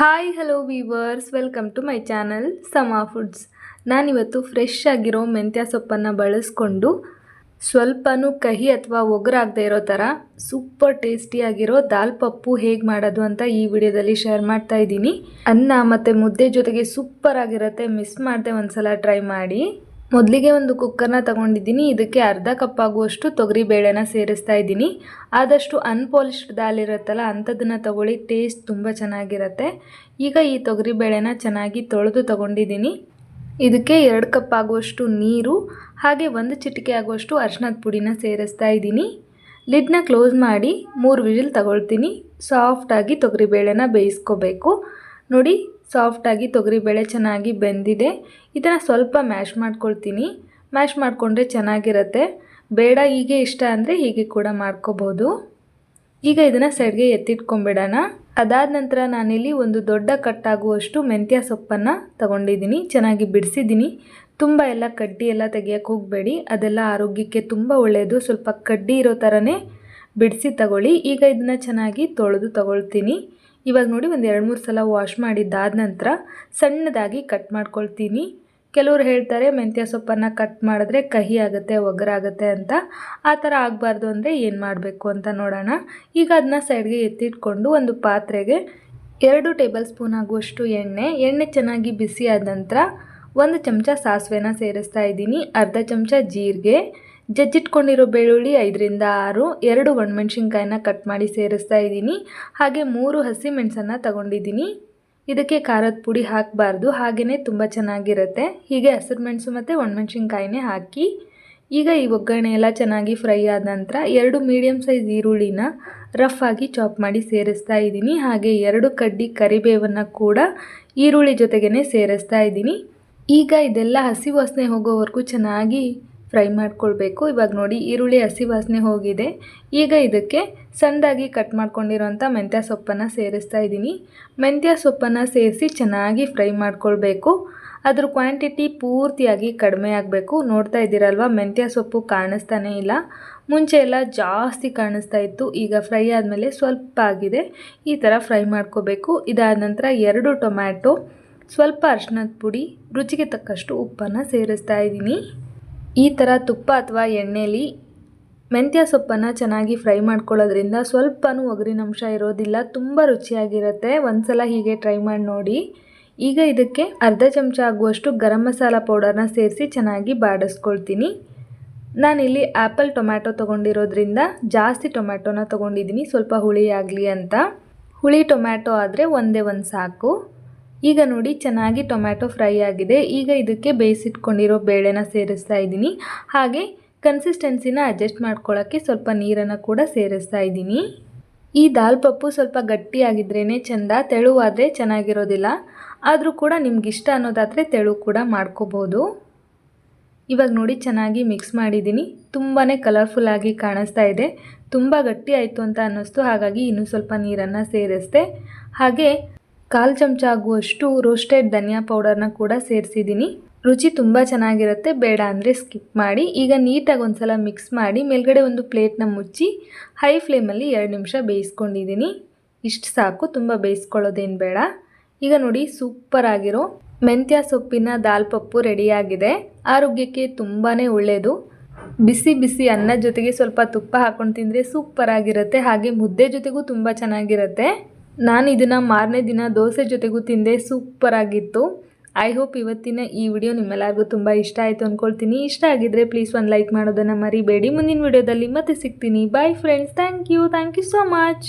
Hi hello viewers welcome to my channel Sama foods ನಾನಿವತ್ತು fresh ಆಗಿರೋ ಮೆಂತ್ಯ ಸೊಪ್ಪನ್ನು ಬಳಸ್ಕೊಂಡು ಸ್ವಲ್ಪನೂ ಕಹಿ ಅಥವಾ ಒಗರಾಗದೇ ಇರೋ ಥರ ಸೂಪರ್ ಟೇಸ್ಟಿಯಾಗಿರೋ ದಾಲ್ ಪಪ್ಪು ಹೇಗೆ ಮಾಡೋದು ಅಂತ ಈ ವಿಡಿಯೋದಲ್ಲಿ ಶೇರ್ ಮಾಡ್ತಾ ಇದ್ದೀನಿ. ಅನ್ನ ಮತ್ತು ಮುದ್ದೆ ಜೊತೆಗೆ ಸೂಪರ್ ಆಗಿರುತ್ತೆ. ಮಿಸ್ ಒಂದು ಸಲ ಟ್ರೈ ಮಾಡಿ. ಮೊದಲಿಗೆ ಒಂದು ಕುಕ್ಕರ್ನ ತಗೊಂಡಿದ್ದೀನಿ, ಇದಕ್ಕೆ ಅರ್ಧ ಕಪ್ ಆಗುವಷ್ಟು ತೊಗರಿ ಬೇಳೆನ ಸೇರಿಸ್ತಾ ಇದ್ದೀನಿ. ಆದಷ್ಟು ಅನ್ಪಾಲಿಶ್ಡ್ ದಾಲ್ ಇರುತ್ತಲ್ಲ, ಅಂಥದ್ದನ್ನು ತಗೊಳ್ಳಿ, ಟೇಸ್ಟ್ ತುಂಬ ಚೆನ್ನಾಗಿರುತ್ತೆ. ಈಗ ಈ ತೊಗರಿ ಬೇಳೆನ ಚೆನ್ನಾಗಿ ತೊಳೆದು ತಗೊಂಡಿದ್ದೀನಿ. ಇದಕ್ಕೆ ಎರಡು ಕಪ್ ಆಗುವಷ್ಟು ನೀರು, ಹಾಗೆ ಒಂದು ಚಿಟಿಕೆ ಆಗುವಷ್ಟು ಅರ್ಶಿನದ ಪುಡಿನ ಸೇರಿಸ್ತಾ ಇದ್ದೀನಿ. ಲಿಡ್ನ ಕ್ಲೋಸ್ ಮಾಡಿ ಮೂರು ವಿಜಿಲ್ ತಗೊಳ್ತೀನಿ. ಸಾಫ್ಟಾಗಿ ತೊಗರಿಬೇಳೆನ ಬೇಯಿಸ್ಕೋಬೇಕು. ನೋಡಿ ಸಾಫ್ಟಾಗಿ ತೊಗರಿಬೇಳೆ ಚೆನ್ನಾಗಿ ಬೆಂದಿದೆ. ಇದನ್ನು ಸ್ವಲ್ಪ ಮ್ಯಾಶ್ ಮಾಡ್ಕೊಳ್ತೀನಿ. ಮ್ಯಾಶ್ ಮಾಡಿಕೊಂಡ್ರೆ ಚೆನ್ನಾಗಿರುತ್ತೆ. ಬೇಡ ಹೀಗೆ ಇಷ್ಟ ಅಂದರೆ ಹೀಗೆ ಕೂಡ ಮಾಡ್ಕೋಬೋದು ಈಗ ಇದನ್ನು ಸೈಡ್ಗೆ ಎತ್ತಿಟ್ಕೊಂಬಿಡೋಣ ಅದಾದ ನಂತರ ನಾನಿಲ್ಲಿ ಒಂದು ದೊಡ್ಡ ಕಟ್ಟಾಗುವಷ್ಟು ಮೆಂತ್ಯ ಸೊಪ್ಪನ್ನು ತಗೊಂಡಿದ್ದೀನಿ. ಚೆನ್ನಾಗಿ ಬಿಡಿಸಿದ್ದೀನಿ. ತುಂಬ ಎಲ್ಲ ಕಡ್ಡಿ ಎಲ್ಲ ತೆಗಿಯೋಕ್ಕೆ ಹೋಗಬೇಡಿ. ಅದೆಲ್ಲ ಆರೋಗ್ಯಕ್ಕೆ ತುಂಬ ಒಳ್ಳೆಯದು ಸ್ವಲ್ಪ ಕಡ್ಡಿ ಇರೋ ಥರನೇ ಬಿಡಿಸಿ ತಗೊಳ್ಳಿ. ಈಗ ಇದನ್ನು ಚೆನ್ನಾಗಿ ತೊಳೆದು ತಗೊಳ್ತೀನಿ. ಇವಾಗ ನೋಡಿ ಒಂದು ಎರಡು ಮೂರು ಸಲ ವಾಶ್ ಮಾಡಿದ್ದಾದ ನಂತರ ಸಣ್ಣದಾಗಿ ಕಟ್ ಮಾಡ್ಕೊಳ್ತೀನಿ. ಕೆಲವರು ಹೇಳ್ತಾರೆ ಮೆಂತ್ಯ ಸೊಪ್ಪನ್ನು ಕಟ್ ಮಾಡಿದ್ರೆ ಕಹಿ ಆಗುತ್ತೆ ಒಗರಾಗುತ್ತೆ ಅಂತ. ಆ ಥರ ಆಗಬಾರ್ದು ಅಂದರೆ ಏನು ಮಾಡಬೇಕು ಅಂತ ನೋಡೋಣ. ಈಗ ಅದನ್ನ ಸೈಡ್ಗೆ ಎತ್ತಿಟ್ಕೊಂಡು ಒಂದು ಪಾತ್ರೆಗೆ ಎರಡು ಟೇಬಲ್ ಸ್ಪೂನ್ ಆಗುವಷ್ಟು ಎಣ್ಣೆ ಎಣ್ಣೆ ಚೆನ್ನಾಗಿ ಬಿಸಿ ಆದ ನಂತರ ಒಂದು ಚಮಚ ಸಾಸಿವೆನ ಸೇರಿಸ್ತಾ ಇದ್ದೀನಿ. ಅರ್ಧ ಚಮಚ ಜೀರಿಗೆ ಜಜ್ಜಿಟ್ಕೊಂಡಿರೋ ಬೆಳ್ಳುಳ್ಳಿ ಐದರಿಂದ ಆರು, ಎರಡು ಒಣಮೆಣ್ಸಿನ್ಕಾಯಿನ ಕಟ್ ಮಾಡಿ ಸೇರಿಸ್ತಾ ಇದ್ದೀನಿ. ಹಾಗೆ ಮೂರು ಹಸಿ ಮೆಣಸನ್ನು ತಗೊಂಡಿದ್ದೀನಿ. ಇದಕ್ಕೆ ಖಾರದ ಪುಡಿ ಹಾಕಬಾರ್ದು ಹಾಗೆಯೇ ತುಂಬ ಚೆನ್ನಾಗಿರುತ್ತೆ. ಹೀಗೆ ಹಸಿರು ಮೆಣಸು ಮತ್ತು ಒಣಮೆಣ್ಸಿನ್ಕಾಯಿನೇ ಹಾಕಿ, ಈಗ ಈ ಒಗ್ಗರಣೆ ಎಲ್ಲ ಚೆನ್ನಾಗಿ ಫ್ರೈ ಆದ ನಂತರ ಎರಡು ಮೀಡಿಯಮ್ ಸೈಜ್ ಈರುಳ್ಳಿನ ರಫ್ ಆಗಿ ಚಾಪ್ ಮಾಡಿ ಸೇರಿಸ್ತಾ ಇದ್ದೀನಿ. ಹಾಗೆ ಎರಡು ಕಡ್ಡಿ ಕರಿಬೇವನ್ನು ಕೂಡ ಈರುಳ್ಳಿ ಜೊತೆಗೇ ಸೇರಿಸ್ತಾ ಇದ್ದೀನಿ. ಈಗ ಇದೆಲ್ಲ ಹಸಿ ವಾಸನೆ ಹೋಗೋವರೆಗೂ ಚೆನ್ನಾಗಿ ಫ್ರೈ ಮಾಡ್ಕೊಳ್ಬೇಕು. ಇವಾಗ ನೋಡಿ ಈರುಳ್ಳಿ ಹಸಿ ವಾಸನೆ ಹೋಗಿದೆ. ಈಗ ಇದಕ್ಕೆ ಸಣ್ಣದಾಗಿ ಕಟ್ ಮಾಡ್ಕೊಂಡಿರೋಂಥ ಮೆಂತ್ಯ ಸೊಪ್ಪನ್ನು ಸೇರಿಸ್ತಾ ಇದ್ದೀನಿ. ಮೆಂತ್ಯ ಸೊಪ್ಪನ್ನು ಸೇರಿಸಿ ಚೆನ್ನಾಗಿ ಫ್ರೈ ಮಾಡ್ಕೊಳ್ಬೇಕು. ಅದ್ರ ಕ್ವಾಂಟಿಟಿ ಪೂರ್ತಿಯಾಗಿ ಕಡಿಮೆ ಆಗಬೇಕು. ನೋಡ್ತಾ ಇದ್ದೀರಲ್ವ, ಮೆಂತ್ಯ ಸೊಪ್ಪು ಕಾಣಿಸ್ತಾನೇ ಇಲ್ಲ. ಮುಂಚೆ ಎಲ್ಲ ಜಾಸ್ತಿ ಕಾಣಿಸ್ತಾ ಇತ್ತು. ಈಗ ಫ್ರೈ ಆದಮೇಲೆ ಸ್ವಲ್ಪ ಆಗಿದೆ. ಈ ಥರ ಫ್ರೈ ಮಾಡ್ಕೋಬೇಕು ಇದಾದ ನಂತರ ಎರಡು ಟೊಮ್ಯಾಟೊ, ಸ್ವಲ್ಪ ಅರ್ಶಿನದ ಪುಡಿ, ರುಚಿಗೆ ತಕ್ಕಷ್ಟು ಉಪ್ಪನ್ನು ಸೇರಿಸ್ತಾ ಇದ್ದೀನಿ. ಈ ಥರ ತುಪ್ಪ ಅಥವಾ ಎಣ್ಣೆಲಿ ಮೆಂತ್ಯ ಸೊಪ್ಪನ್ನು ಚೆನ್ನಾಗಿ ಫ್ರೈ ಮಾಡ್ಕೊಳ್ಳೋದ್ರಿಂದ ಸ್ವಲ್ಪನೂ ಒಗರಿನಂಶ ಇರೋದಿಲ್ಲ, ತುಂಬ ರುಚಿಯಾಗಿರುತ್ತೆ. ಒಂದ್ಸಲ ಹೀಗೆ ಟ್ರೈ ಮಾಡಿ ನೋಡಿ. ಈಗ ಇದಕ್ಕೆ ಅರ್ಧ ಚಮಚ ಆಗುವಷ್ಟು ಗರಂ ಮಸಾಲ ಪೌಡರ್ನ ಸೇರಿಸಿ ಚೆನ್ನಾಗಿ ಬಾಡಿಸ್ಕೊಳ್ತೀನಿ. ನಾನಿಲ್ಲಿ ಆ್ಯಪಲ್ ಟೊಮ್ಯಾಟೊ ತೊಗೊಂಡಿರೋದ್ರಿಂದ ಜಾಸ್ತಿ ಟೊಮ್ಯಾಟೊನ ತೊಗೊಂಡಿದ್ದೀನಿ, ಸ್ವಲ್ಪ ಹುಳಿ ಆಗಲಿ ಅಂತ. ಹುಳಿ ಟೊಮ್ಯಾಟೊ ಆದರೆ ಒಂದೇ ಒಂದು ಸಾಕು. ಈಗ ನೋಡಿ ಚೆನ್ನಾಗಿ ಟೊಮ್ಯಾಟೊ ಫ್ರೈ ಆಗಿದೆ. ಈಗ ಇದಕ್ಕೆ ಬೇಯಿಸಿಟ್ಕೊಂಡಿರೋ ಬೇಳೆನ ಸೇರಿಸ್ತಾ ಇದ್ದೀನಿ. ಹಾಗೆ ಕನ್ಸಿಸ್ಟೆನ್ಸಿನ ಅಡ್ಜಸ್ಟ್ ಮಾಡ್ಕೊಳ್ಳೋಕ್ಕೆ ಸ್ವಲ್ಪ ನೀರನ್ನು ಕೂಡ ಸೇರಿಸ್ತಾ ಇದ್ದೀನಿ. ಈ ದಾಲ್ ಪಪ್ಪು ಸ್ವಲ್ಪ ಗಟ್ಟಿಯಾಗಿದ್ರೇ ಚೆಂದ, ತೆಳುವಾದರೆ ಚೆನ್ನಾಗಿರೋದಿಲ್ಲ. ಆದರೂ ಕೂಡ ನಿಮ್ಗೆ ಇಷ್ಟ ಅನ್ನೋದಾದರೆ ತೆಳು ಕೂಡ ಮಾಡ್ಕೋಬೋದು. ಇವಾಗ ನೋಡಿ ಚೆನ್ನಾಗಿ ಮಿಕ್ಸ್ ಮಾಡಿದ್ದೀನಿ. ತುಂಬಾ ಕಲರ್ಫುಲ್ಲಾಗಿ ಕಾಣಿಸ್ತಾ ಇದೆ. ತುಂಬ ಗಟ್ಟಿ ಆಯಿತು ಅಂತ ಅನ್ನಿಸ್ತು. ಹಾಗಾಗಿ ಇನ್ನೂ ಸ್ವಲ್ಪ ನೀರನ್ನು ಸೇರಿಸ್ದೆ. ಹಾಗೆ ಕಾಲು ಚಮಚ ಆಗುವಷ್ಟು ರೋಸ್ಟೆಡ್ ಧನಿಯಾ ಪೌಡರ್ನ ಕೂಡ ಸೇರಿಸಿದ್ದೀನಿ. ರುಚಿ ತುಂಬ ಚೆನ್ನಾಗಿರುತ್ತೆ, ಬೇಡ ಅಂದರೆ ಸ್ಕಿಪ್ ಮಾಡಿ. ಈಗ ನೀಟಾಗಿ ಒಂದು ಸಲ ಮಿಕ್ಸ್ ಮಾಡಿ ಮೇಲ್ಗಡೆ ಒಂದು ಪ್ಲೇಟ್ನ ಮುಚ್ಚಿ ಹೈ ಫ್ಲೇಮಲ್ಲಿ ಎರಡು ನಿಮಿಷ ಬೇಯಿಸ್ಕೊಂಡಿದ್ದೀನಿ. ಇಷ್ಟು ಸಾಕು, ತುಂಬ ಬೇಯಿಸ್ಕೊಳ್ಳೋದೇನು ಬೇಡ. ಈಗ ನೋಡಿ ಸೂಪರ್ ಆಗಿರೋ ಮೆಂತ್ಯ ಸೊಪ್ಪಿನ ದಾಲ್ ಪಪ್ಪು ರೆಡಿಯಾಗಿದೆ ಆರೋಗ್ಯಕ್ಕೆ ತುಂಬಾ ಒಳ್ಳೆಯದು ಬಿಸಿ ಬಿಸಿ ಅನ್ನ ಜೊತೆಗೆ ಸ್ವಲ್ಪ ತುಪ್ಪ ಹಾಕೊಂಡು ತಿಂದರೆ ಸೂಪರ್ ಆಗಿರುತ್ತೆ, ಹಾಗೆ ಮುದ್ದೆ ಜೊತೆಗೂ ತುಂಬ ಚೆನ್ನಾಗಿರುತ್ತೆ. ನಾನು ಇದನ್ನು ಮಾರನೇ ದಿನ ದೋಸೆ ಜೊತೆಗೂ ತಿಂದೆ ಸೂಪರ್ ಆಗಿತ್ತು. ಐ ಹೋಪ್ ಇವತ್ತಿನ ಈ ವಿಡಿಯೋ ನಿಮ್ಮೆಲ್ಲರಿಗೂ ತುಂಬ ಇಷ್ಟ ಆಯಿತು ಅಂದ್ಕೊಳ್ತೀನಿ ಇಷ್ಟ ಆಗಿದ್ದರೆ ಪ್ಲೀಸ್ ಒಂದು ಲೈಕ್ ಮಾಡೋದನ್ನು ಮರಿಬೇಡಿ. ಮುಂದಿನ ವಿಡಿಯೋದಲ್ಲಿ ಮತ್ತೆ ಸಿಗ್ತೀನಿ. Bye friends thank you thank you so much